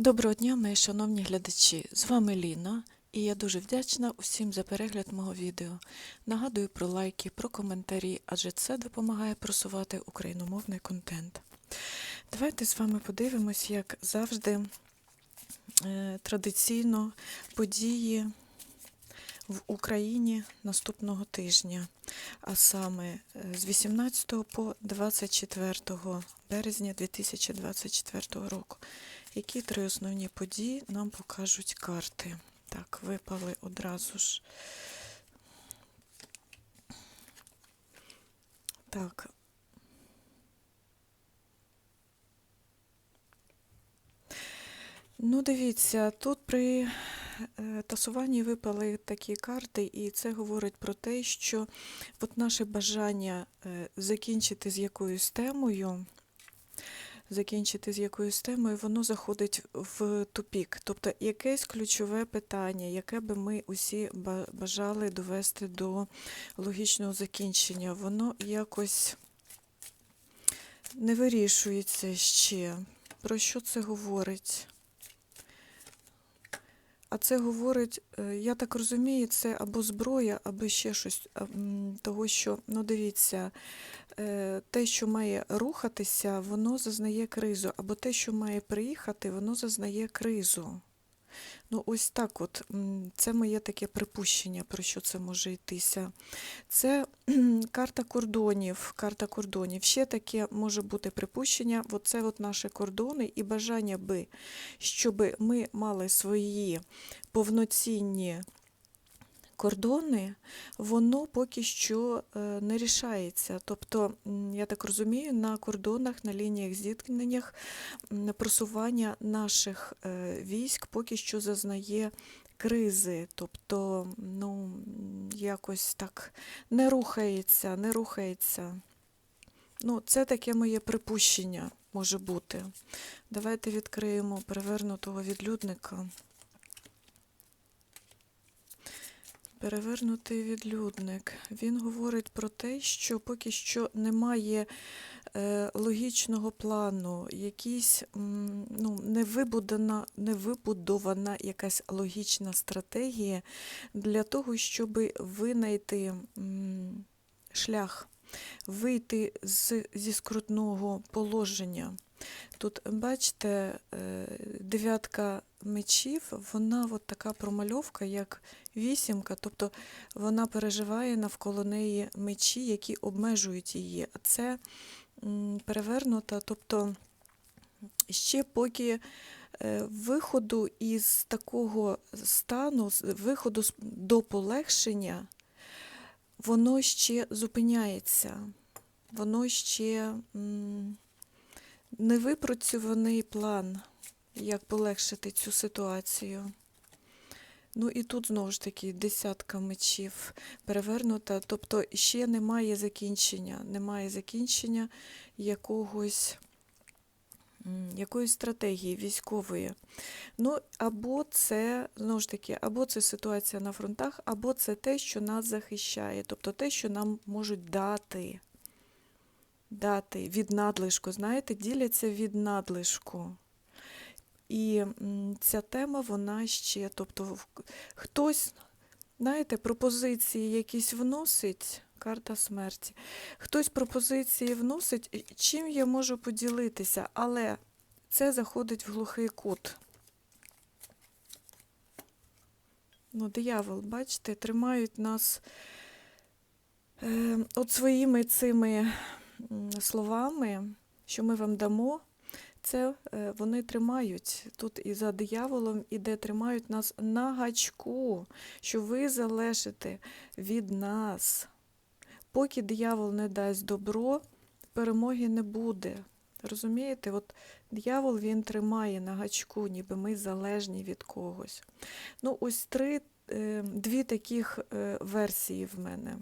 Доброго дня, мої шановні глядачі! З вами Ліна, і я дуже вдячна усім за перегляд мого відео. Нагадую про лайки, про коментарі, адже це допомагає просувати україномовний контент. Давайте з вами подивимось, як завжди, е, традиційно події в Україні наступного тижня, а саме е, з 18 по 24 березня 2024 року. Які три основні події нам покажуть карти? Так, випали одразу ж. Так. Ну, дивіться, тут при е, тасуванні випали такі карти, і це говорить про те, що от наше бажання е, закінчити з якоюсь темою закінчити з якоюсь темою, воно заходить в тупік. Тобто якесь ключове питання, яке би ми усі бажали довести до логічного закінчення, воно якось не вирішується ще. Про що це говорить? А це говорить, е, я так розумію, це або зброя, або ще щось. Того, що, ну дивіться, е, те, що має рухатися, воно зазнає кризу, або те, що має приїхати, воно зазнає кризу. Ну, ось так от, це моє таке припущення, про що це може йтися. Це карта кордонів, карта кордонів. Ще таке може бути припущення, оце от наші кордони і бажання би, щоб ми мали свої повноцінні кордони, воно поки що е, не рішається. Тобто, я так розумію, на кордонах, на лініях зіткненнях просування наших е, військ поки що зазнає кризи. Тобто, ну, якось так не рухається, не рухається. Ну, це таке моє припущення може бути. Давайте відкриємо перевернутого відлюдника. Перевернутий відлюдник. Він говорить про те, що поки що немає е, логічного плану, якісь ну, невибудована, невибудована якась логічна стратегія для того, щоб винайти шлях, вийти з, зі скрутного положення. Тут, бачите, е, дев'ятка мечів, вона от така промальовка, як вісімка, тобто вона переживає навколо неї мечі, які обмежують її. А це перевернута, тобто ще поки е, виходу із такого стану, виходу до полегшення, воно ще зупиняється, воно ще невипрацьований план, як полегшити цю ситуацію. Ну і тут знову ж таки десятка мечів перевернута, тобто ще немає закінчення, немає закінчення якогось, якоїсь стратегії військової. Ну, або це, знову ж таки, або це ситуація на фронтах, або це те, що нас захищає, тобто те, що нам можуть дати. Дати від надлишку, знаєте, діляться від надлишку. І ця тема, вона ще, тобто хтось, знаєте, пропозиції якісь вносить, карта смерті. Хтось пропозиції вносить, чим я можу поділитися, але це заходить в глухий кут. Ну, диявол, бачите, тримають нас е, от своїми цими словами, що ми вам дамо, це е, вони тримають тут і за дияволом іде, тримають нас на гачку, що ви залежите від нас. Поки диявол не дасть добро, перемоги не буде. Розумієте, от диявол він тримає на гачку, ніби ми залежні від когось. Ну, ось три, е, дві таких е, версії в мене.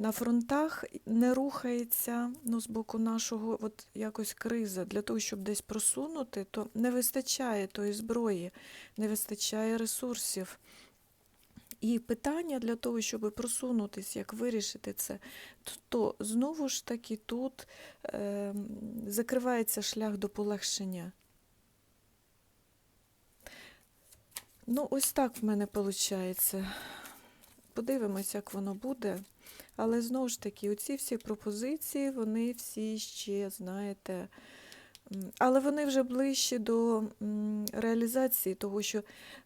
На фронтах не рухається ну, з боку нашого от якось криза. Для того, щоб десь просунути, то не вистачає тої зброї, не вистачає ресурсів. І питання для того, щоб просунутися, як вирішити це, то, знову ж таки тут е, закривається шлях до полегшення. Ну, ось так в мене виходить. Подивимось, як воно буде. Але знову ж таки, оці всі пропозиції, вони всі ще, знаєте, але вони вже ближчі до реалізації, того, що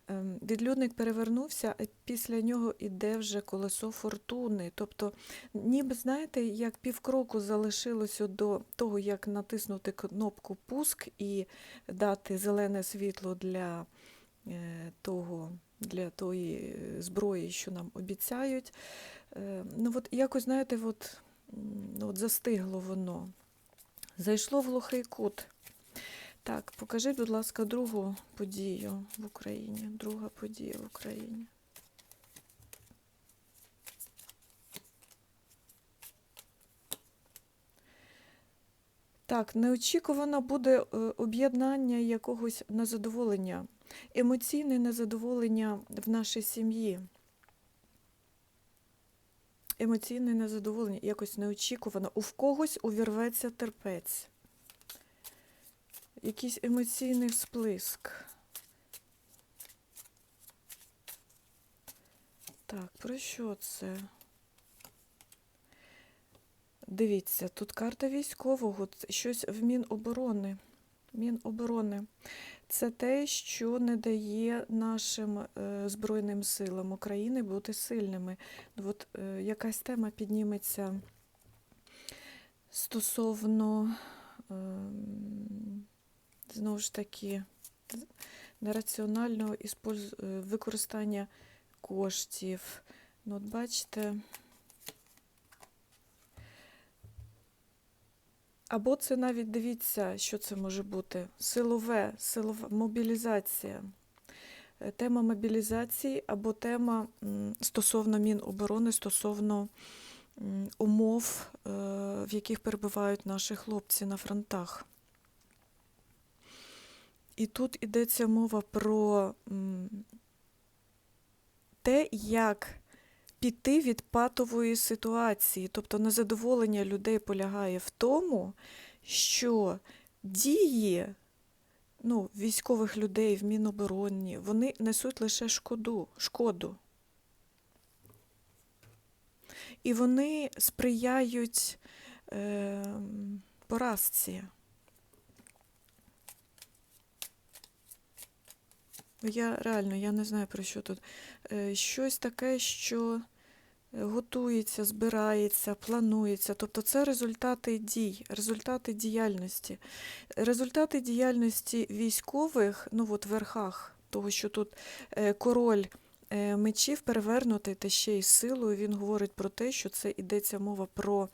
ем, відлюдник перевернувся, а після нього іде вже колесо фортуни. Тобто, ніби, знаєте, як півкроку залишилося до того, як натиснути кнопку пуск і дати зелене світло для е, того, для тої е, зброї, що нам обіцяють. Е, Ну, от якось, знаєте, от, ну, от застигло воно. Зайшло в глухий кут. Так, покажіть, будь ласка, другу подію в Україні. Друга подія в Україні. Так, неочікувано буде е, об'єднання якогось незадоволення, емоційне незадоволення в нашій сім'ї. Емоційне незадоволення, якось неочікувано. У в когось увірветься терпець. Якийсь емоційний всплиск. Так, про що це? Дивіться, тут карта військового, щось в Міноборони. Міноборони. Це те, що не дає нашим е, Збройним силам України бути сильними. От е, якась тема підніметься стосовно, ем, знову ж таки, нераціонального е, використання коштів. Ну, от бачите. Або це навіть дивіться, що це може бути. Силове, силова мобілізація. Е, Тема мобілізації або тема стосовно Міноборони, стосовно умов, е, в яких перебувають наші хлопці на фронтах. І тут йдеться мова про те, як піти від патової ситуації. Тобто незадоволення людей полягає в тому, що дії ну, військових людей в Мінобороні, вони несуть лише шкоду, шкоду. І вони сприяють е, поразці. Я реально я не знаю про що тут. Е, щось таке, що готується, збирається, планується. Тобто це результати дій, результати діяльності. Результати діяльності військових, ну от верхах, того, що тут е, король е, мечів перевернутий та ще й силою, він говорить про те, що це йдеться мова про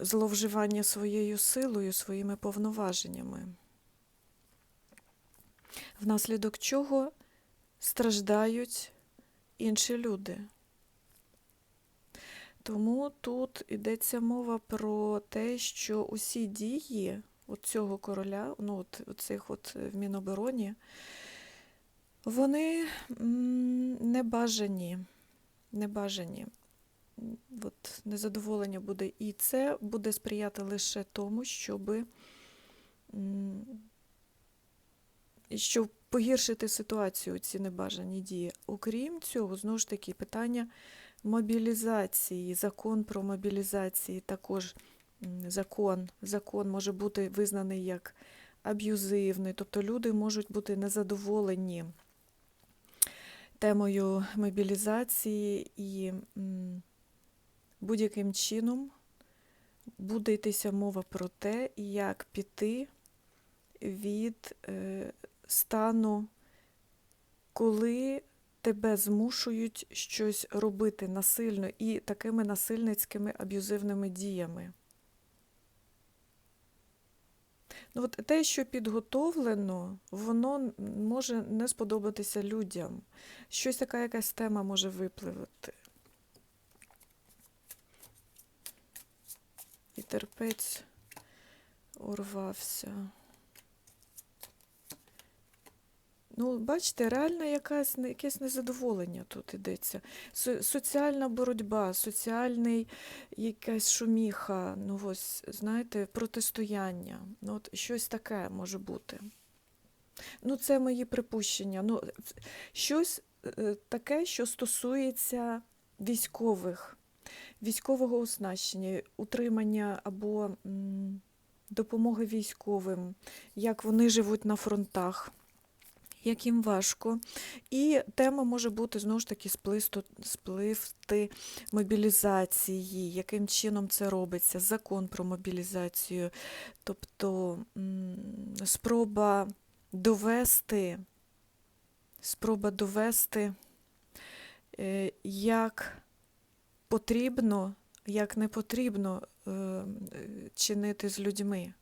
зловживання своєю силою, своїми повноваженнями. Внаслідок чого страждають інші люди. Тому тут йдеться мова про те, що усі дії от цього короля, ну от цих от в Мінобороні, вони небажані. Небажані. От незадоволення буде. І це буде сприяти лише тому, і щоб погіршити ситуацію, ці небажані дії. Окрім цього, знову ж таки, питання мобілізації, закон про мобілізації, також закон, закон може бути визнаний як аб'юзивний, тобто люди можуть бути незадоволені темою мобілізації і будь-яким чином буде йтися мова про те, як піти від е, стану, коли тебе змушують щось робити насильно і такими насильницькими аб'юзивними діями. Ну, от те, що підготовлено, воно може не сподобатися людям. Щось така якась тема може випливати. І терпець урвався. Ну, бачите, реально якась, якесь незадоволення тут йдеться. Со- Соціальна боротьба, соціальний якась шуміха, ну ось, знаєте, протистояння. Ну, от щось таке може бути. Ну, це мої припущення. Ну, щось е, таке, що стосується військових, військового оснащення, утримання або м, допомоги військовим, як вони живуть на фронтах, як їм важко. І тема може бути знову ж таки спливти мобілізації, яким чином це робиться, закон про мобілізацію, тобто спроба довести, спроба довести, е, як потрібно, як не потрібно е, чинити з людьми.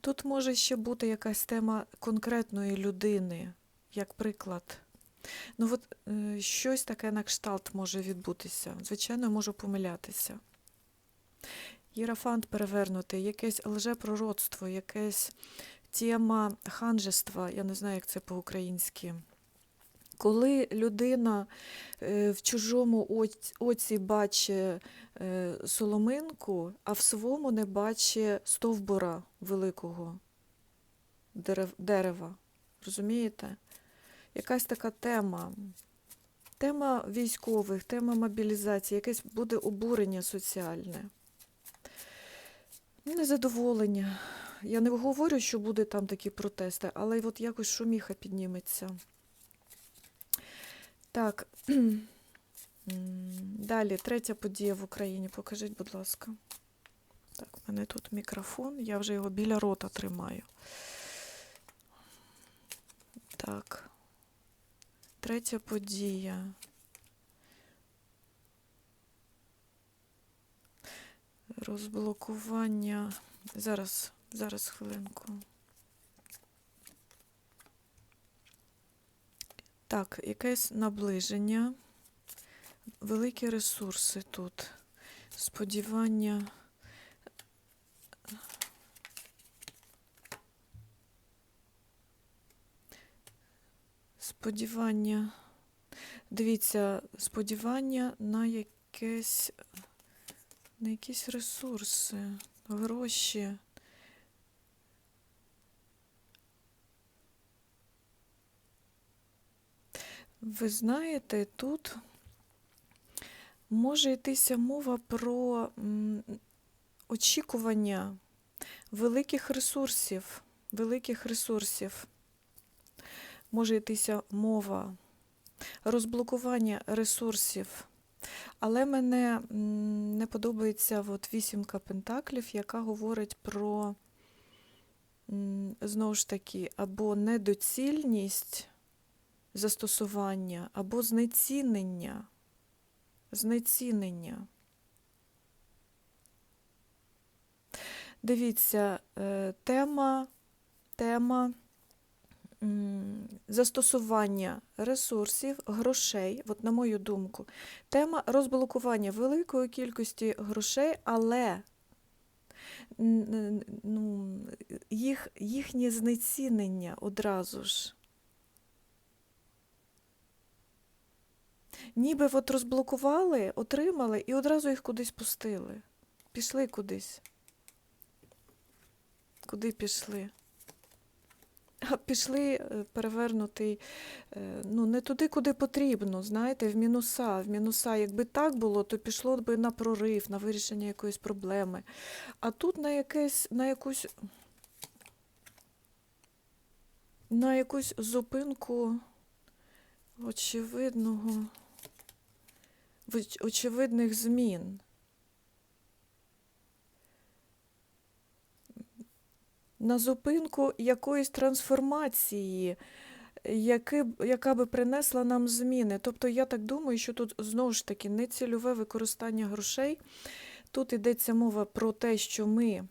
Тут може ще бути якась тема конкретної людини, як приклад. Ну от е, щось таке на кшталт може відбутися. Звичайно, можу помилятися. Єрафант перевернутий, якесь лжепророцтво, якесь тема ханжества, я не знаю, як це по-українськи. Коли людина е, в чужому оці бачить е, соломинку, а в своєму не бачить стовбура великого дерева. Розумієте? Якась така тема. Тема військових, тема мобілізації, якесь буде обурення соціальне. Незадоволення. Я не говорю, що буде там такі протести, але от якось шуміха підніметься. Так. Далі, третя подія в Україні. Покажіть, будь ласка. Так, в мене тут мікрофон, я вже його біля рота тримаю. Так. Третя подія. Розблокування. Зараз, зараз хвилинку. Так, якесь наближення. Великі ресурси тут. Сподівання. Сподівання. Дивіться, сподівання на якесь, на якісь ресурси, гроші. Ви знаєте, тут може йтися мова про очікування великих ресурсів, великих ресурсів. Може йтися мова розблокування ресурсів. Але мене не подобається от вісімка пентаклів, яка говорить про знову ж таки або недоцільність застосування, або знецінення. Знецінення. Дивіться, е, тема, тема застосування ресурсів, грошей, от на мою думку, тема розблокування великої кількості грошей, але ну, їх, їхнє знецінення одразу ж. Ніби от розблокували, отримали і одразу їх кудись пустили. Пішли кудись. Куди пішли? А пішли е, перевернутий, е, ну, не туди, куди потрібно, знаєте, в мінуса. В мінуса, якби так було, то пішло б на прорив, на вирішення якоїсь проблеми. А тут на якесь, на якусь, на якусь зупинку очевидного, очевидних змін. На зупинку якоїсь трансформації, яки, яка би принесла нам зміни. Тобто я так думаю, що тут знову ж таки не цільове використання грошей. Тут йдеться мова про те, що ми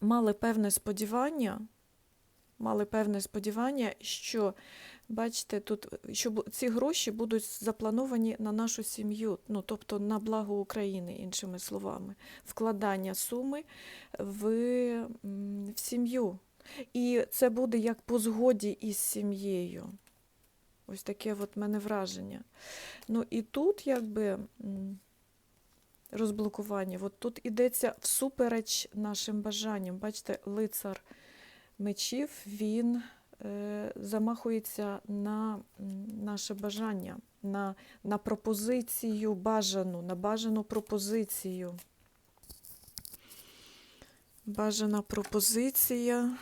мали певне сподівання, мали певне сподівання, що, бачите, тут що бу- ці гроші будуть заплановані на нашу сім'ю, ну тобто на благо України, іншими словами, вкладання суми в, в сім'ю. І це буде як по згоді із сім'єю. Ось таке от мене враження. Ну і тут якби розблокування, от тут йдеться всупереч нашим бажанням. Бачите, лицар мечів, він замахується на наше бажання, на, на пропозицію бажану, на бажану пропозицію. Бажана пропозиція.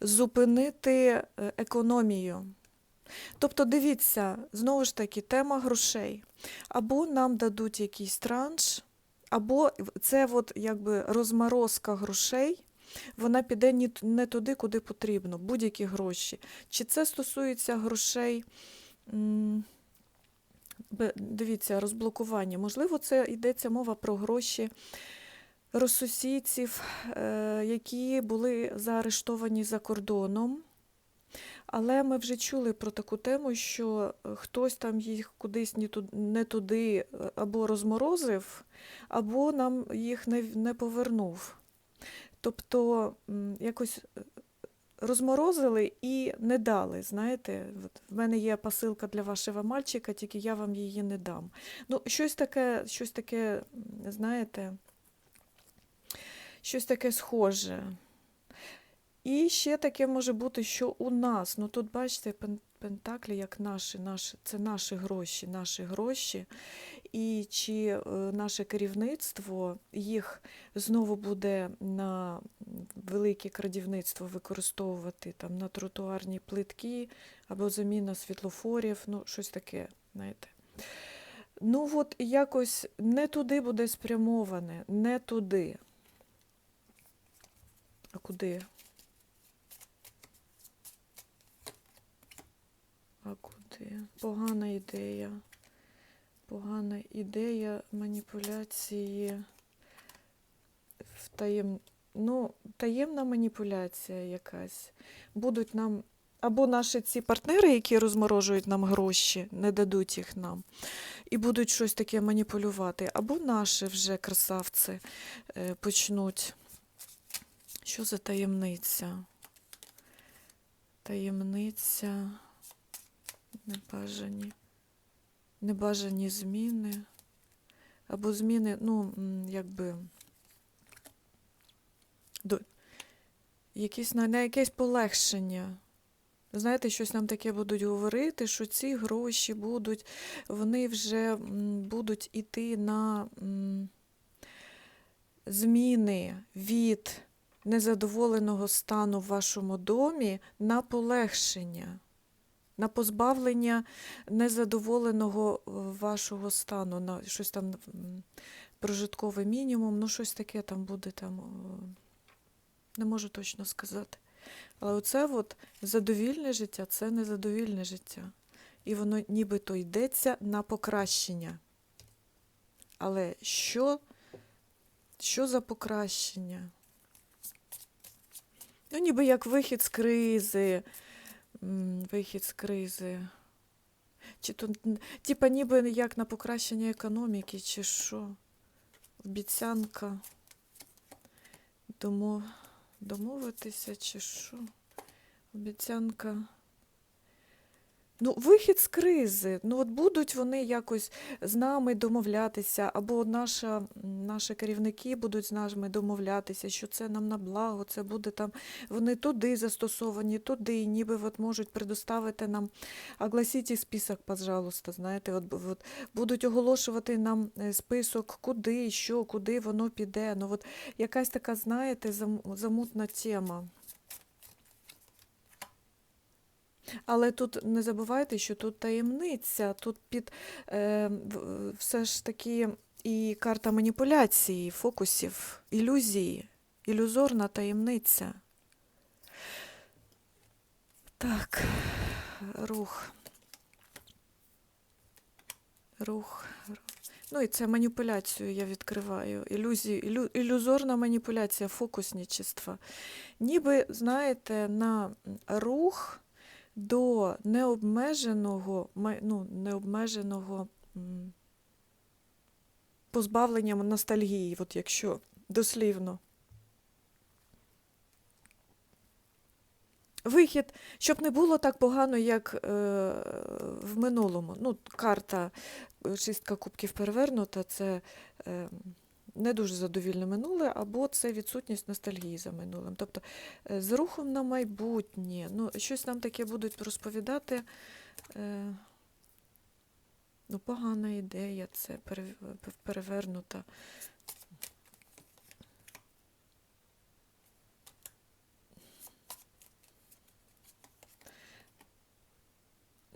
Зупинити е, економію. Тобто, дивіться, знову ж таки, тема грошей. Або нам дадуть якийсь транш, або це от якби розморозка грошей, вона піде не туди, куди потрібно, будь-які гроші. Чи це стосується грошей, дивіться, розблокування. Можливо, це йдеться мова про гроші росусійців, е, які були заарештовані за кордоном. Але ми вже чули про таку тему, що е, хтось там їх кудись не ту- не туди е, або розморозив, або нам їх не повернув. Тобто якось е, розморозили і не дали. Знаєте, от в мене є посилка для вашого мальчика, тільки я вам її не дам. Ну, щось таке, щось таке, знаєте, щось таке схоже. І ще таке може бути, що у нас, ну тут бачите, пен- пентаклі як наші, наші, це наші гроші, наші гроші. І чи е, наше керівництво їх знову буде на велике крадівництво використовувати там на тротуарні плитки або заміна світлофорів, ну щось таке, знаєте. Ну от якось не туди буде спрямоване, не туди. А куди? А куди? Погана ідея. Погана ідея маніпуляції в таєм... ну, таємна маніпуляція якась. Будуть нам або наші ці партнери, які розморожують нам гроші, не дадуть їх нам, і будуть щось таке маніпулювати, або наші вже красавці е, почнуть. Що за таємниця? Таємниця, небажані, небажані зміни. Або зміни, ну, якби до, якісь, на, на якесь полегшення. Знаєте, щось нам таке будуть говорити, що ці гроші будуть, вони вже будуть іти на зміни від незадоволеного стану в вашому домі на полегшення, на позбавлення незадоволеного е, вашого стану, на щось там прожитковий мінімум, ну щось таке там буде там, не можу точно сказати. Але оце от задовільне життя це незадовільне життя. І воно нібито йдеться на покращення. Але що, що за покращення? Ну, ніби як вихід з кризи. Вихід з кризи. Чи н- типа ніби як на покращення економіки, чи що? Обіцянка. домов... Домовитися, чи що? Обіцянка. Ну, вихід з кризи. Ну, от будуть вони якось з нами домовлятися, або наша, наші керівники будуть з нами домовлятися, що це нам на благо, це буде там, вони туди застосовані, туди, ніби от можуть предоставити нам, огласіть список, пожалуйста, знаєте, от, от, будуть оголошувати нам е, список, куди, що, куди воно піде. Ну, от якась така, знаєте, зам- замутна тема. Але тут не забувайте, що тут таємниця, тут під е, все ж таки і карта маніпуляції, фокусів, ілюзії, ілюзорна таємниця. Так, рух. Рух. Ну і це маніпуляцію я відкриваю. Ілюзію, ілю, ілюзорна маніпуляція, фокусничество. Ніби, знаєте, на рух до необмеженого, ну, необмеженого позбавлення ностальгії, от якщо дослівно. Вихід, щоб не було так погано, як е, в минулому. Ну, карта е, шістка кубків перевернута, це е, не дуже задовільне минуле, або це відсутність ностальгії за минулим. Тобто е, з рухом на майбутнє, ну, щось нам таке будуть розповідати. Е, ну, погана ідея, це перев- перевернута.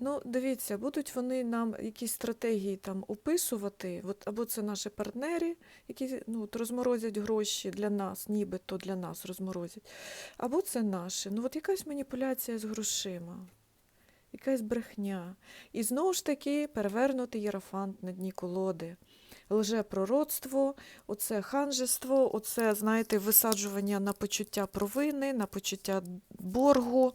Ну, дивіться, будуть вони нам якісь стратегії там описувати, от, або це наші партнери, які ну, от розморозять гроші для нас, нібито для нас розморозять, або це наші. Ну, от якась маніпуляція з грошима, якась брехня. І знову ж таки перевернутий єрофант на дні колоди. Лжепророцтво, оце ханжество, оце, знаєте, висаджування на почуття провини, на почуття боргу.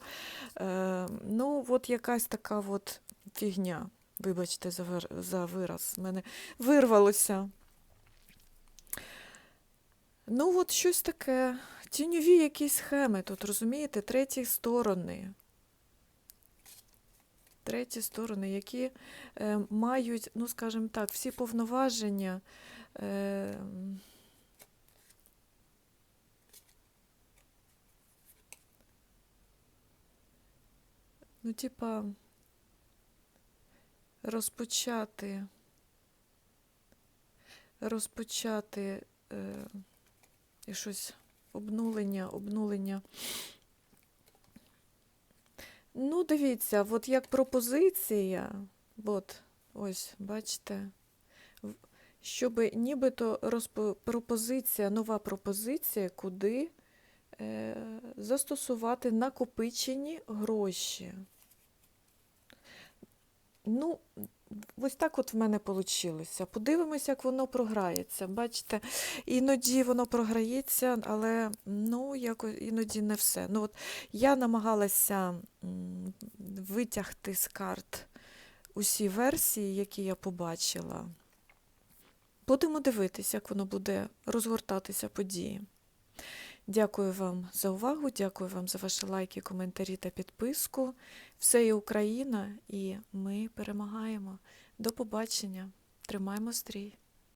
Е, ну, от якась така от фігня. Вибачте за, вир- за вираз. В мене вирвалося. Ну, от щось таке. Тіньові якісь схеми тут, розумієте, треті сторони. Треті сторони, які е, мають, ну, скажімо так, всі повноваження. Е, ну, типа, розпочати, розпочати е, і щось обнулення, обнулення. Ну, дивіться, от як пропозиція, от, ось, бачите, щоб нібито розпо, пропозиція, нова пропозиція, куди е, застосувати накопичені гроші. Ну, ось так от в мене вийшло. Подивимось, як воно програється. Бачите, іноді воно програється, але ну, якось іноді не все. Ну, от я намагалася витягти з карт усі версії, які я побачила. Будемо дивитися, як воно буде розгортатися події. Дякую вам за увагу, дякую вам за ваші лайки, коментарі та підписку. Все є Україна, і ми перемагаємо. До побачення. Тримаймо стрій.